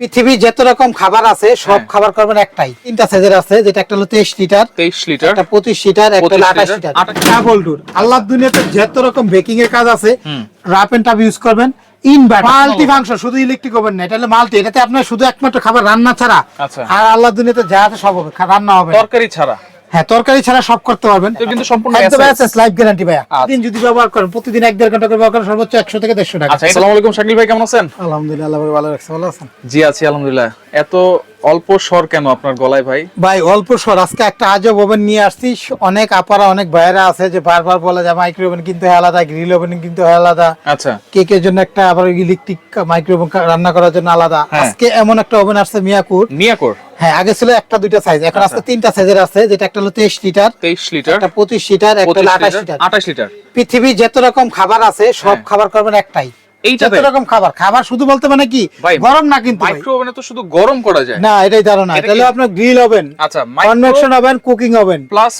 পৃথিবীর যত রকম খাবার আছে সব হ্যাঁ। খাবার করবেন একটাই। তিনটা সাইজের আছে যেটা একটা হলো তেইশ লিটার তেইশ লিটার। একটা পঁচিশ লিটার একটা হলো আঠাশ লিটার, লিটার। 28 ডাবল ডোর আল্লাহ দুনিয়াতে যত রকম বেকিং এর কাজ আছে। রাপ এন্ড টাপ ইউজ করবেন। ইনভার্টার মাল্টি ফাংশন শুধু ইলেকট্রিক ওভেন না এটা হলো মাল্টি এটাতে আপনার শুধু একমাত্র খাবার রান্না ছাড়া। আচ্ছা। আর আল্লাহ দুনিয়াতে যা আছে সব হবে রান্না হবে তরকারি ছাড়া। হ্যাঁ তরকারি ছাড়া সব করতে পারবেন। কিন্তু সম্পূর্ণ একদম essence। লাইফ গ্যারান্টি ভাইয়া। আচ্ছা। দিন যদি ব্যবহার করেন প্রতিদিন এক দেড় ঘণ্টা করে ব্যবহার করেন সর্বোচ্চ একশো থেকে দেড়শো টাকা। আচ্ছা আসসালামু আলাইকুম শাকিল ভাই কেমন আছেন? আলহামদুলিল্লাহ আল্লাহ ভালো রাখছে ভালো আছেন? জি আছি আলহামদুলিল্লাহ। এত অল্প স্বর কেন আপনার গলায় ভাই? ভাই অল্প স্বর। আজকে একটা আজব ওভেন নিয়ে আসছি। অনেক আপারা অনেক ভাইয়েরা আছে যে বারবার বলে যে মাইক্রো ওভেন কিন্তু হয় আলাদা গ্রিল ওভেন কিন্তু হয় আলাদা। আচ্ছা। কেকের জন্য একটা আবার ইলেকট্রিক মাইক্রো ওভেন রান্না করার জন্য আলাদা। হ্যাঁ। আজকে এমন একটা ওভেন আসছে মিয়াকুর। মিয়াকুর? হ্যাঁ আগে ছিল একটা দুইটা সাইজ এখন আচ্ছা। আজকে তিনটা সাইজের আছে যেটা একটা হলো তেইশ লিটার তেইশ লিটার একটা পঁচিশ লিটার একটা আঠাশ লিটার লিটার আঠাশ লিটার পৃথিবীর যত রকম খাবার আছে সব হ্যাঁ। খাবার করবেন একটাই। এইটাতে? রকম খাবার খাবার শুধু বলতে মানে কি গরম না কিন্তু ভাই। তো শুধু গরম করা যায়। না এটাই ধারণা। তাহলে আপনার গ্রিল হবেন আচ্ছা কনভেকশন হবেন কুকিং হবেন প্লাস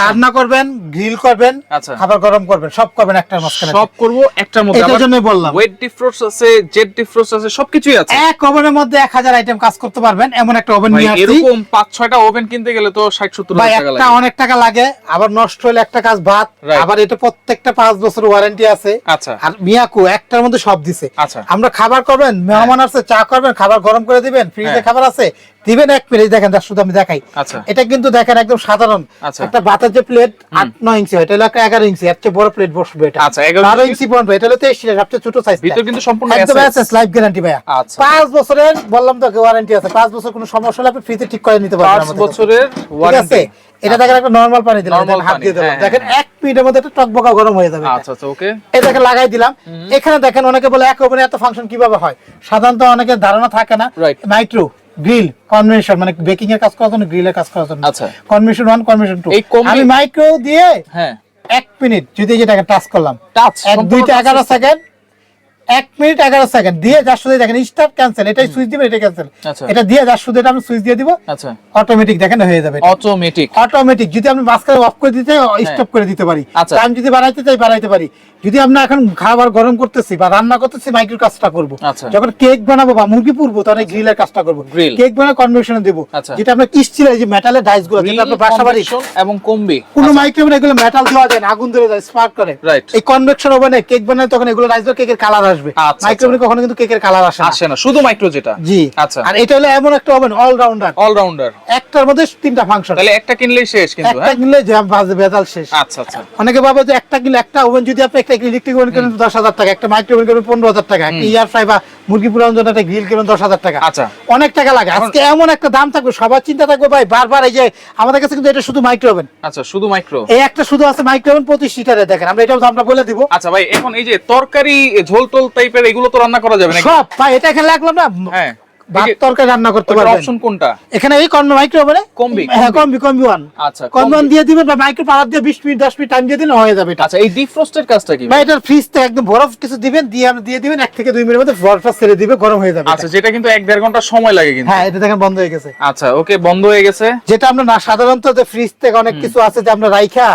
রান্না করবেন গ্রিল করবেন আচ্ছা। খাবার গরম করবেন সব করবেন একটা মাঝখানে। সব করব একটার মধ্যে। এটার জন্যই বললাম। ওয়েট ডিফ্রোস্ট আছে জেট ডিফ্রোস্ট আছে সবকিছুই আছে। এক ওভেনের মধ্যে এক হাজার আইটেম কাজ করতে পারবেন এমন একটা ওভেন নিয়ে আসছি। এরকম পাঁচ ছয়টা ওভেন কিনতে গেলে তো ষাট সত্তর একটা অনেক টাকা লাগে আবার নষ্ট হলে একটা কাজ ভাত আবার এটা প্রত্যেকটা পাঁচ বছর ওয়ারেন্টি আছে। আচ্ছা। আর মিয়াকু একটার মধ্যে সব দিছে। আচ্ছা। আমরা খাবার করবেন মেহমান আসছে চা করবেন খাবার গরম করে দিবেন ফ্রিজে হ্যাঁ। খাবার আছে দিবেন এক মিনিট দেখেন তার শুধু আমি দেখাই। আচ্ছা। এটা কিন্তু দেখেন একদম সাধারণ। আচ্ছা। একটা ভাতের যে প্লেট আট নয় ইঞ্চি হয় এটা হলো এগারো ইঞ্চি এর চেয়ে বড় প্লেট বসবে এটা। 11 বারো ইঞ্চি? পর্যন্ত এটা হলো তেইশ সবচেয়ে ছোট সাইজ ভিতর কিন্তু সম্পূর্ণ একদম essence। লাইফ গ্যারান্টি ভাইয়া। পাঁচ বছরের বললাম তো ওয়ারেন্টি আছে পাঁচ বছর কোনো সমস্যা হলে আপনি ফ্রিতে ঠিক করে নিতে পারবেন পাঁচ বছরের আছে? ওয়ারেন্টি এটা দেখেন একটা নরমাল পানি দিলাম দেখেন হাত দিয়ে দিলাম। হ্যাঁ, দেখেন হ্যাঁ। এক মিনিটের মধ্যে একটা টকবকা গরম হয়ে যাবে আচ্ছা আচ্ছা ওকে এই দেখেন লাগাই দিলাম। এখানে দেখেন অনেকে বলে এক ওভেনে এত ফাংশন কীভাবে হয়? সাধারণত অনেকের ধারণা থাকে না. মাইক্রো গ্রিল কনভেনশন মানে বেকিং এর কাজ করার জন্য গ্রিলের কাজ করার জন্য। আচ্ছা। কনভেনশন ওয়ান কনভেনশন টু আমি মাইক্রো দিয়ে হ্যাঁ। এক মিনিট যদি যেটাকে টাচ করলাম। টাচ এক দুইটা এগারো সেকেন্ড এক মিনিট এগারো সেকেন্ড। দিয়ে যার শুধু দেখেন স্টার্ট ক্যান্সেল এটাই সুইচ দিবেন এটা ক্যান্সেল আচ্ছা। এটা দিয়ে যার শুধু এটা আমি সুইচ দিয়ে দিব আচ্ছা। অটোমেটিক দেখেন হয়ে যাবে অটোমেটিক অটোমেটিক যদি আপনি মাঝখানে অফ করে দিতে স্টপ করে দিতে পারি। আচ্ছা। টাইম যদি বাড়াইতে চাই বাড়াইতে পারি। যদি আমরা এখন খাবার গরম করতেছি বা রান্না করতেছি মাইক্রোর কাজটা করব। আচ্ছা। যখন কেক বানাবো বা মুরগি পুরবো তখন গ্রিলের কাজটা করব। কেক বানায় কনভেনশনে দেবো। আচ্ছা। যেটা আমরা এই যে মেটালের ডাইসগুলো যেটা আপনার বাসা বাড়ি এবং কমবে। কোনো মাইক্রোওভেন এগুলো মেটাল দেওয়া যায় না, আগুন ধরে যায় স্পার্ক করে। এই কনভেকশন ওভেনে কেক বানায় তখন এগুলো রাইস কেকের কালার আসবে। আচ্ছা, মাইক্রোওভেনে কখনো কিন্তু কেকের কালার আসে না। আসে না শুধু মাইক্রো যেটা। জি। আচ্ছা। আর এটা হলো এমন একটা ওভেন অলরাউন্ডার অলরাউন্ডার একটার মধ্যে তিনটা ফাংশন তাহলে একটা কিনলেই শেষ কিন্তু একটা হ্যাঁ? কিনলে জ্যাম বাজে বেতাল শেষ। আচ্ছা আচ্ছা। অনেকে ভাবে যে একটা কিনলে একটা ওভেন যদি আপনি একটা ইলেকট্রিক ওভেন কিনেন দশ হাজার টাকা একটা মাইক্রোভেন কিনেন পনেরো হাজার টাকা একটা ইয়ার ফ্রাই বা মুরগি পুরানোর জন্য একটা গ্রিল কিনুন দশ হাজার টাকা। আচ্ছা। অনেক টাকা লাগে। আজকে এমন একটা দাম থাকবে সবার চিন্তা থাকবে ভাই বারবার এই যে আমাদের কাছে কিন্তু এটা শুধু মাইক্রো ওভেন আচ্ছা শুধু মাইক্রো এই একটা শুধু আছে মাইক্রো ওভেন পঁচিশ লিটারে দেখেন। আমরা এটাও দামটা বলে দিব। আচ্ছা ভাই এখন এই যে তরকারি ঝোল টোল টাইপের এগুলো তো রান্না করা যাবে না সব ভাই এটা এখানে লাগলাম না। হ্যাঁ। ভাত তরকারি রান্না করতে পারবেন। অপশন কোনটা? এখানে এই কর্ন মাইক্রো ওভেনে কম্বি, হ্যাঁ কম্বি কম্বি ওয়ান আচ্ছা কম্বি। ওয়ান দিয়ে দিবেন বা মাইক্রো পাওয়ার দিয়ে বিশ মিনিট দশ মিনিট টাইম দিয়ে দিলে হয়ে যাবে এটা। আচ্ছা এই ডিফ্রস্টের কাজটা কি? বা এটার ফ্রিজ থেকে একদম বরফ কিছু দিবেন দিয়ে আপনি দিয়ে দিবেন এক থেকে দুই মিনিটের মধ্যে বরফটা ছেড়ে দিবে গরম হয়ে যাবে আচ্ছা যেটা কিন্তু দেড় ঘণ্টা সময় লাগে কিন্তু। হ্যাঁ এটা দেখেন বন্ধ হয়ে গেছে। আচ্ছা ওকে বন্ধ হয়ে গেছে। যেটা আমরা না সাধারণত যে ফ্রিজ থেকে অনেক কিছু আছে যে আমরা রাইখা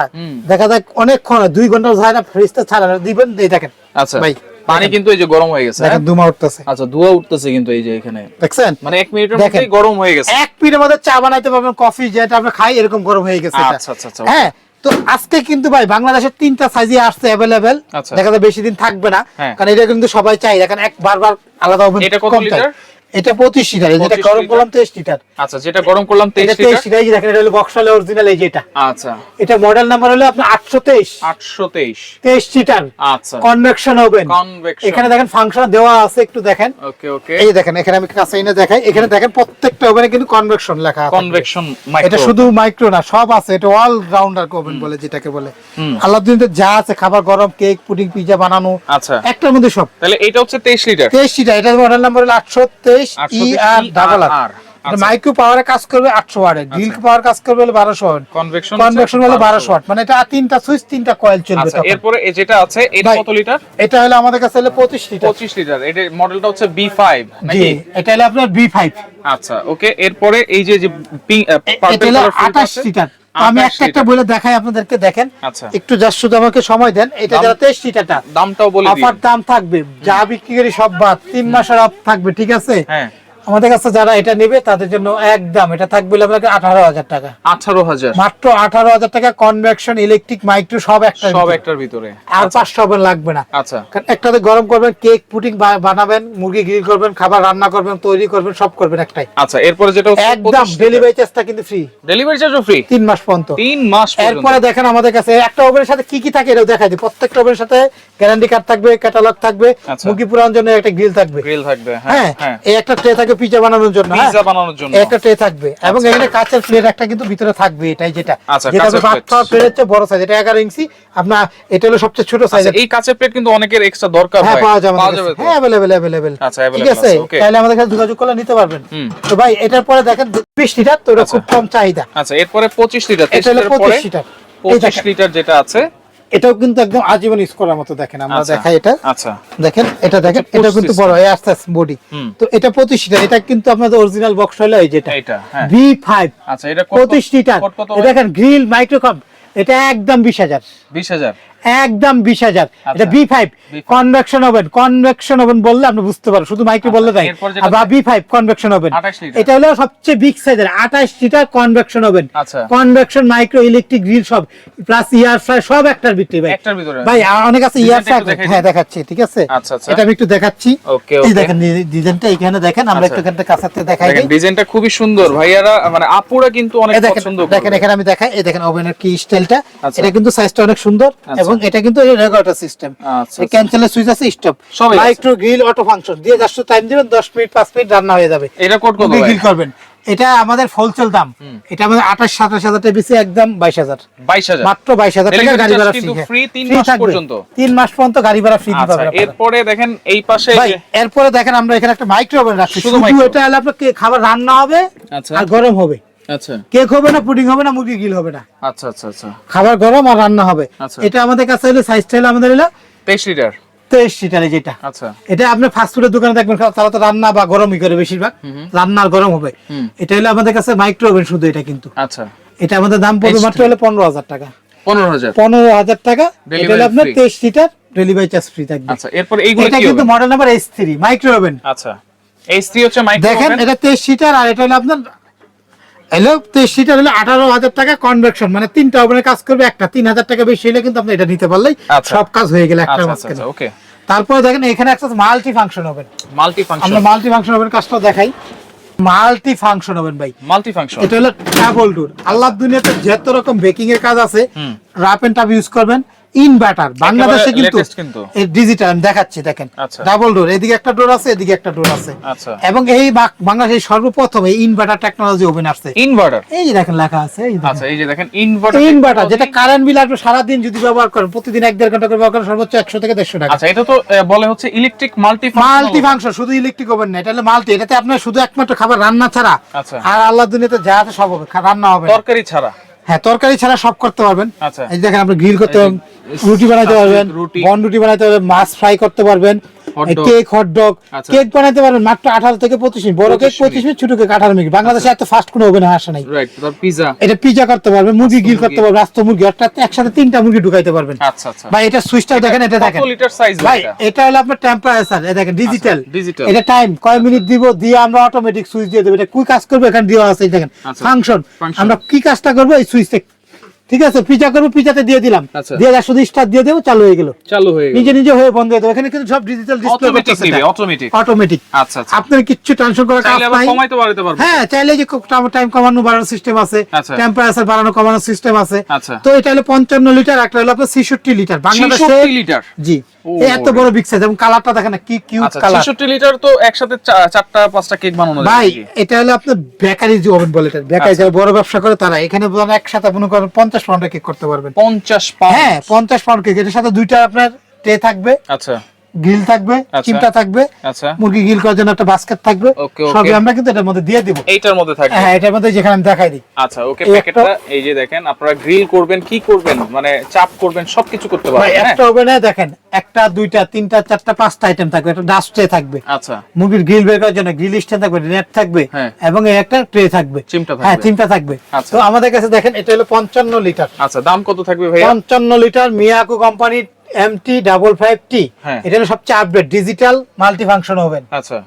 দেখা যায় অনেকক্ষণ দুই ঘণ্টা যায় না ফ্রিজটা ছাড়া দিবেন এই দেখেন। আচ্ছা। ভাই, পানি কিন্তু এই যে গরম হয়ে গেছে হ্যাঁ? দেখেন ধোঁয়া উঠতেছে। আচ্ছা ধোয়া উঠতেছে কিন্তু এই যে এখানে। দেখছেন? মানে এক মিনিটের মধ্যেই গরম হয়ে গেছে। এক মিনিটের মধ্যে চা বানাইতে পারবেন কফি যেটা আমরা খাই এরকম গরম হয়ে গেছে আচ্ছা, আচ্ছা, আচ্ছা, হ্যাঁ তো আজকে কিন্তু ভাই বাংলাদেশের তিনটা সাইজে আসছে অ্যাভেলেবেল আচ্ছা। দেখা যায় বেশি দিন থাকবে না হ্যাঁ। কারণ এটা কিন্তু সবাই চাই দেখেন এক বারবার আলাদা হবে এটা কত লিটার? এটা 25 লিটার যেটা গরম করলাম 23 লিটার। আচ্ছা যেটা গরম করলাম 23 লিটার। এই দেখেন এটা হলো বক্সালে অরিজিনাল এই যেটা আচ্ছা। এটা মডেল নাম্বার হলো আপনার 823 823 23 লিটার। আচ্ছা। কনভেকশন ওভেন এখানে দেখেন ফাংশন দেওয়া আছে একটু দেখেন। ওকে ওকে। এই দেখেন এখানে আমি কাছে এনে দেখাই। এখানে দেখেন প্রত্যেকটা ওভেনে কিন্তু কনভেকশন লেখা আছে কনভেকশন এটা শুধু মাইক্রো না সব আছে। এটা অল রাউন্ডার ওভেন বলে যেটাকে বলে। আলাদিনতে যা আছে খাবার গরম কেক পুডিং পিজা বানানো আচ্ছা। একটার মধ্যে সব। তাহলে এটা হচ্ছে 23 লিটার। 23 লিটার এটা মডেল নাম্বার হলো 823 আটচল্লিশ ই e আর ডাবল আর মাইক্রো আচ্ছা। পাওয়ারে কাজ করবে আটশো ওয়াটে গ্রিল পাওয়ার কাজ করবে হলে বারোশো ওয়াট কনভেকশন কনভেকশন হলে বারোশো। ওয়াট মানে এটা তিনটা সুইচ তিনটা কয়েল চলবে আচ্ছা, এরপরে যেটা আছে এটা কত লিটার এটা হলো আমাদের কাছে হলো পঁচিশ লিটার পঁচিশ লিটার এটা মডেলটা হচ্ছে বি ফাইভ জি এটা হলো আপনার বি ফাইভ আচ্ছা ওকে এরপরে এই যে এটা হলো আঠাশ লিটার আমি একটা একটা বলে দেখাই আপনাদেরকে দেখেন। আচ্ছা। একটু জাস্ট শুধু আমাকে সময় দেন এটা যারা তেইশ লিটারটা দামটাও বলে অফার দাম থাকবে যা বিক্রি করি সব বাদ তিন মাসের অফ থাকবে ঠিক আছে? হ্যাঁ। আমাদের কাছে যারা এটা নেবে তাদের জন্য একদম এটা থাকবে আপনাকে আঠারো হাজার টাকা। আঠারো হাজার। মাত্র আঠারো হাজার টাকা কনভেকশন ইলেকট্রিক মাইক্রো সব একটা সব একটার ভিতরে। আর পাঁচশো ওভেন লাগবে না। আচ্ছা। একটাতে গরম করবেন কেক পুটিং বানাবেন মুরগি গ্রিল করবেন খাবার রান্না করবেন তৈরি করবেন সব করবেন একটাই। আচ্ছা এরপরে যেটা একদম ডেলিভারি চার্জটা কিন্তু ফ্রি ডেলিভারি চার্জও ফ্রি তিন মাস পর্যন্ত। তিন মাস এরপরে দেখেন আমাদের কাছে একটা ওভেনের সাথে কি কি থাকে এটাও দেখাই দিই। প্রত্যেকটা ওভেনের সাথে গ্যারান্টি কার্ড থাকবে ক্যাটালগ থাকবে আচ্ছা। মুরগি পুরানোর জন্য একটা গ্রিল থাকবে। গ্রিল থাকবে হ্যাঁ হ্যাঁ হ্যাঁ। এই একটা ট্রে থাকবে পিজা বানানোর জন্য হ্যাঁ? পিৎজা বানানোর জন্য। একটা ট্রে থাকবে এবং এখানে কাঁচের প্লেট একটা কিন্তু ভিতরে থাকবে এটাই যেটা। আচ্ছা, যেটা plate। প্লেট হচ্ছে বড় সাইজ এটা এগারো ইঞ্চি। আপনার এটা হলো সবচেয়ে ছোট সাইজ আচ্ছা, এই কাঁচের প্লেট কিন্তু অনেকের এক্সট্রা দরকার হ্যাঁ হয়। পাওয়া যাবে হ্যাঁ অ্যাভেলেবেল অ্যাভেলেবেল আচ্ছা, ঠিক আছে? তাহলে আমাদের কাছে যোগাযোগ করলে নিতে পারবেন। তো ভাই এটার পরে দেখেন বিশ লিটার তো এটা খুব কম চাহিদা। আচ্ছা এরপরে পঁচিশ লিটার এটা হলো তেইশ পরে পঁচিশ লিটার এই পঁচিশ দেখেন, লিটার যেটা আছে এটাও কিন্তু একদম আজীবন ইউজ করার মতো দেখেন আমরা আচ্ছা, দেখাই এটা। আচ্ছা। দেখেন এটা দেখেন এটা কিন্তু বড় এই আস্তে আস্তে বডি তো এটা প্রতিষ্ঠিত এটা কিন্তু আপনাদের অরিজিনাল বক্স হলো এই যেটা। এটা ভি ফাইভ আচ্ছা এটা পঁচিশ লিটার দেখেন গ্রিল মাইক্রোকম এটা একদম বিশ হাজার। বিশ হাজার। একদম বিশ হাজার। এটা B five convection oven convection oven বললে আপনি বুঝতে পারো শুধু মাইক্রো বললে তাই। বা বি ফাইভ কনভেকশন ওভেন এটা হলো সবচেয়ে বিগ সাইজের আঠাশ litre convection oven. Convection micro electric grill সব। প্লাস ইয়ার ফ্রাই সব একটার ভিতরে ভাই। একটার ভিতরে। ভাই অনেক আছে ইয়ার ফ্রাই হ্যাঁ দেখাচ্ছি ঠিক আছে? আচ্ছা, আচ্ছা। এটা আমি একটু দেখাচ্ছি। ওকে এই দেখেন ডিজাইনটা এখানে দেখেন। আমরা আচ্ছা। একটু এখানটা কাছাতে দেখাই ডিজাইনটা খুবই সুন্দর। ভাইয়ারা মানে আপুরা কিন্তু অনেক পছন্দ দেখেন এখানে আমি দেখাই। এই দেখেন ওভেনের কি স্টাইলটা। এটা কিন্তু সাইজটা অনেক সুন্দর। আচ্ছা। এবং এটা কিন্তু রেগুলেটর সিস্টেম। আচ্ছা, এই ক্যান্সেলের সুইচ আছে stop. Micro grill auto function দিয়ে জাস্ট টাইম দিবেন 10 মিনিট 5 মিনিট রান্না হয়ে যাবে। এটা কোড কত গ্রিল করবেন। এটা আমাদের হোলসেল দাম। এটা আমাদের 28 27 হাজার টাকা বেশি একদম 22000 বাইশ হাজার। মাত্র 22000 টাকা গাড়ি ভাড়া ফ্রি free তিন মাস পর্যন্ত। 3 মাস পর্যন্ত গাড়ি ভাড়া ফ্রি আচ্ছা পাবেন আপনারা। এরপরে দেখেন এই পাশে ভাই এরপরে দেখেন আমরা এখানে একটা মাইক্রো ওভেন রাখছি। শুধু এটা হলো আপনার খাবার রান্না হবে আচ্ছা। আর গরম হবে। আচ্ছা। কেক হবে না পুডিং হবে না মুরগি গ্রিল হবে না। আচ্ছা আচ্ছা আচ্ছা। খাবার গরম আর রান্না হবে। আচ্ছা। এটা আমাদের কাছে হলো সাইজটা হলো আমাদের হলো লিটার তেইশ লিটারে যেটা। আচ্ছা। এটা আপনি ফাস্ট ফুডের দোকানে দেখবেন তারা তো রান্না বা গরমই করে বেশিরভাগ। গরম হবে। এটা হলো আমাদের কাছে মাইক্রো ওভেন শুধু এটা কিন্তু। আচ্ছা। এটা আমাদের দাম পড়বে মাত্র হলো পনেরো হাজার টাকা। পনেরো হাজার। পনেরো হাজার টাকা। এটা হলো আপনার তেইশ লিটার ডেলিভারি চার্জ ফ্রি থাকবে। আচ্ছা এরপর এইগুলো এটা কিন্তু model number S three micro oven আচ্ছা। এই স্ত্রী হচ্ছে মাইক্রো দেখেন এটা তেইশ লিটার আর এটা হলো আপনার হলো তেইশ লিটার হলো আঠারো হাজার টাকা কনভেকশন মানে তিনটা ওভেনের কাজ করবে একটা। তিন হাজার টাকা বেশি হলে কিন্তু আপনি এটা নিতে পারলেই আচ্ছা। সব কাজ হয়ে গেলে একটা আচ্ছা আচ্ছা মাঝখানে। ওকে তারপরে দেখেন এখানে একটা মাল্টি ফাংশন ওভেন মাল্টি আমরা মাল্টি ফাংশন ওভেন কাজটা দেখাই। মাল্টি ফাংশন ওভেন ভাই। মাল্টি ফাংশন এটা হলো ডাবল ডোর আল্লাহর দুনিয়াতে যত রকম বেকিং এর কাজ আছে। রাপ এন্ড টাপ ইউজ করবেন। ইনভার্টার। বাংলাদেশে কিন্তু ডিজিটাল আমি দেখাচ্ছি দেখেন। আচ্ছা। ডাবল ডোর এদিকে একটা ডোর আছে এদিকে একটা ডোর আছে। আচ্ছা। এবং এই বা- বাংলাদেশে সর্বপ্রথম এই ইনভার্টার টেকনোলজি ওভেন আসছে। ইনভার্টার এই যে দেখেন লেখা আছে আচ্ছা এই যে দেখেন ইনভার্টার ইনভার্টার যেটা কারেন্ট বিল আপনি সারাদিন যদি ব্যবহার করেন প্রতিদিন এক দেড় ঘণ্টা করে ব্যবহার করেন সর্বোচ্চ একশো থেকে দেড়শো টাকা। আচ্ছা এটা তো বলে হচ্ছে ইলেকট্রিক মাল্টি মাল্টি ফাংশন শুধু ইলেকট্রিক ওভেন না এটা হলো মাল্টি এটাতে আপনার শুধু একমাত্র খাবার রান্না ছাড়া। আচ্ছা। আর আল্লাহ দুনিয়াতে যা আছে সব হবে রান্না হবে। তরকারি ছাড়া। হ্যাঁ তরকারি ছাড়া সব করতে পারবেন আচ্ছা। এই দেখেন আপনি গ্রিল করতে পারবেন রুটি বানাতে পারবেন। বন রুটি বানাতে পারবেন মাছ ফ্রাই করতে পারবেন। কেক ডগ আচ্ছা। কেক বানাতে পারবেন মাত্র আঠারো থেকে পঁচিশ মিনিট। বড় কেক পঁচিশ মিনিট। ছোট কেক আঠারো মিনিট। বাংলাদেশে এত ফাস্ট কোনো ওভেন আসে নাই। পিজা এটা পিজা করতে পারবেন মুরগি গ্রিল করতে পারবেন মুরগি অর্থাৎ একসাথে তিনটা মুরগি ঢুকাইতে পারবেন। আচ্ছা আচ্ছা। ভাই এটা সুইচটা দেখেন এটা দেখেন। ভাই এটা? হলো আপনার টেম্পারেচার এটা দেখেন ডিজিটাল। এটা টাইম কয় মিনিট দিব দিয়ে আমরা অটোমেটিক সুইচ দিয়ে দেবো। এটা কি কাজ করবে? এখানে দেওয়া আছে দেখেন। ফাংশন আমরা কি কাজটা করব? এই সুইচটা ঠিক আছে পিজা করব পিজাতে দিয়ে দিলাম। আচ্ছা। দিয়ে একশো স্টার দিয়ে দেবো চালু হয়ে গেল। চালু হয়ে গেল। নিজে নিজে হয়ে বন্ধ হয়ে এখানে কিন্তু সব ডিজিটাল ডিসপ্লে অটোমেটিক অটোমেটিক আচ্ছা আচ্ছা। আপনার কিচ্ছু টেনশন করার কাজ নাই। কমাইতে হ্যাঁ চাইলে যে টাইম কমানো বাড়ানোর সিস্টেম আছে। আচ্ছা। টেম্পারেচার বাড়ানো কমানোর সিস্টেম আছে। আচ্ছা। তো এটা হলো পঞ্চান্ন লিটার একটা হলো আপনার ছেষট্টি লিটার বাংলাদেশে 66 লিটার জি। এত বড় বিগ সাইজ এবং কালারটা দেখেন না কি কিউট কালার 66 লিটার তো একসাথে চারটা পাঁচটা কেক বানানো যায় ভাই এটা হলো আপনার বেকারি যে ওভেন বলে এটা। বেকারি আচ্ছা। যারা বড় ব্যবসা করে তারা এখানে বলেন একসাথে আপনি করেন পঞ্চাশ পাউন্ডের কেক করতে পারবেন। 50 পাউন্ড হ্যাঁ পঞ্চাশ পাউন্ড কেক এর সাথে দুইটা আপনার ট্রে থাকবে। আচ্ছা। গ্রিল থাকবে আচ্ছা। চিমটা থাকবে আচ্ছা। মুরগি গ্রিল করার জন্য একটা বাস্কেট থাকবে. সবই আমরা কিন্তু এটার মধ্যে দিয়ে দিব। এইটার মধ্যে থাকবে? হ্যাঁ এটার মধ্যে যেখানে আমি দেখাই দিই। আচ্ছা ওকে প্যাকেটটা এই যে দেখেন আপনারা গ্রিল করবেন কি করবেন? মানে চাপ করবেন সবকিছু করতে পারবেন হ্যাঁ? একটা ওভেনে দেখেন একটা দুইটা তিনটা চারটা পাঁচটা আইটেম থাকবে একটা ডাস্ট ট্রে থাকবে। আচ্ছা। মুরগির গ্রিল বের করার জন্য গ্রিল স্ট্যান্ড থাকবে নেট থাকবে হ্যাঁ। এবং এই একটা ট্রে থাকবে। চিমটা থাকবে। হ্যাঁ চিমটা থাকবে। আচ্ছা। তো আমাদের কাছে দেখেন এটা হলো পঞ্চান্ন লিটার আচ্ছা দাম কত থাকবে ভাইয়া? পঞ্চান্ন লিটার মিয়াকো কোম্পানির এমটি ডাবল ফাইভ টি। এটা হলো সবচেয়ে update digital multi function oven আচ্ছা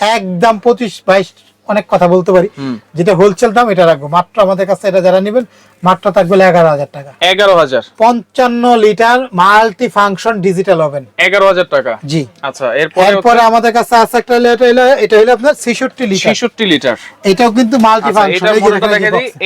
একদম পঁচিশ বাইশ অনেক কথা বলতে পারি। যেটা হোলসেল দাম এটা রাখব। মাত্র আমাদের কাছে এটা যারা নেবেন মাত্র থাকবে এগারো হাজার টাকা। এগারো হাজার। পঞ্চান্ন litre multi function digital oven এগারো হাজার টাকা। জি। আচ্ছা এরপরে আমাদের কাছে আছে একটা এটা হলো এটা হলো আপনার ছেষট্টি লিটার। ছেষট্টি লিটার। এটাও কিন্তু multi function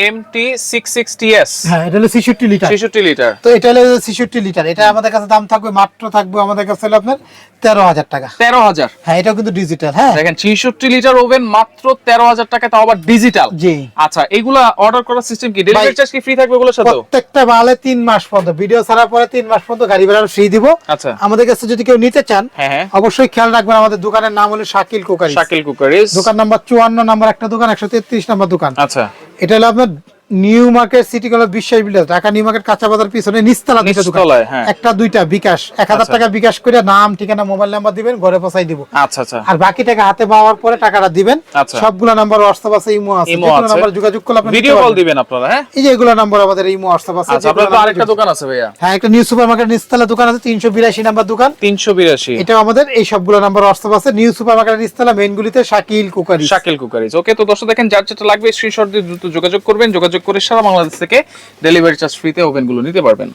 M T six sixty S হ্যাঁ এটা হলো ছেষট্টি লিটার। ছেষট্টি লিটার। তো এটা হলো ছেষট্টি লিটার। এটা আমাদের কাছে দাম থাকবে মাত্র থাকবে আমাদের কাছে হলো আপনার তেরো হাজার টাকা। তেরো হাজার। হ্যাঁ এটাও কিন্তু ডিজিটাল হ্যাঁ। দেখেন ছেষট্টি লিটার ওভেন মাত্র তেরো হাজার টাকা তাও আবার ডিজিটাল জি। আচ্ছা এগুলো অর্ডার করার সিস্টেম কি? ডেলিভারি চার্জ কি ফ্রি থাকবে এগুলোর সাথে প্রত্যেকটা মালে তিন মাস পর্যন্ত ভিডিও ছাড়ার পরে তিন মাস পর্যন্ত গাড়ি ভাড়া ফ্রি দিব। আচ্ছা। আমাদের কাছে যদি কেউ নিতে চান হ্যাঁ হ্যাঁ। অবশ্যই খেয়াল রাখবেন আমাদের দোকানের নাম হলো শাকিল কুকারি শাকিল কুকারি দোকান নাম্বার চুয়ান্ন নাম্বার একটা দোকান একশো তেত্রিশ নাম্বার দোকান। আচ্ছা। এটা হলো আপনার new market city college Biswas builder Dhaka new market কাঁচা বাজার পিছনে নিচতলা দুইটা দোকান। হ্যাঁ। একটা দুইটা বিকাশ। এক হাজার আচ্ছা। টাকা বিকাশ করে নাম ঠিকানা মোবাইল নাম্বার দিবেন ঘরে পৌঁছাই দিব। আচ্ছা আচ্ছা। আর বাকি টাকা হাতে পাওয়ার পরে টাকাটা দিবেন। আচ্ছা। সবগুলো নাম্বার হোয়াটসঅ্যাপ আছে ইমো আছে। যেকোনো। নাম্বার যোগাযোগ করলে আপনি ভিডিও কল দিবেন আপনারা হ্যাঁ? এই যে এগুলো নাম্বার আমাদের ইমো হোয়াটসঅ্যাপ আছে আচ্ছা নাম্বার আরেকটা দোকান আছে ভাইয়া? হ্যাঁ একটা নিউ সুপার মার্কেট নিচতলা দোকান আছে তিনশো বিরাশি নাম্বার দোকান। তিনশো বিরাশি। এটাও আমাদের এই সবগুলো নাম্বার হোয়াটসঅ্যাপ আছে। নিউ সুপার মার্কেট নিচতলা মেইনগুলিতে Shakil cookery Shakil cookeries. Okay তো দর্শক দেখেন যার যেটা লাগবে স্ক্রিনশট দিয়ে দ্রুত যোগাযোগ করবেন। যোগাযোগ করে সারা বাংলাদেশ থেকে ডেলিভারি চার্জ ফ্রিতে ওভেনগুলো নিতে পারবেন।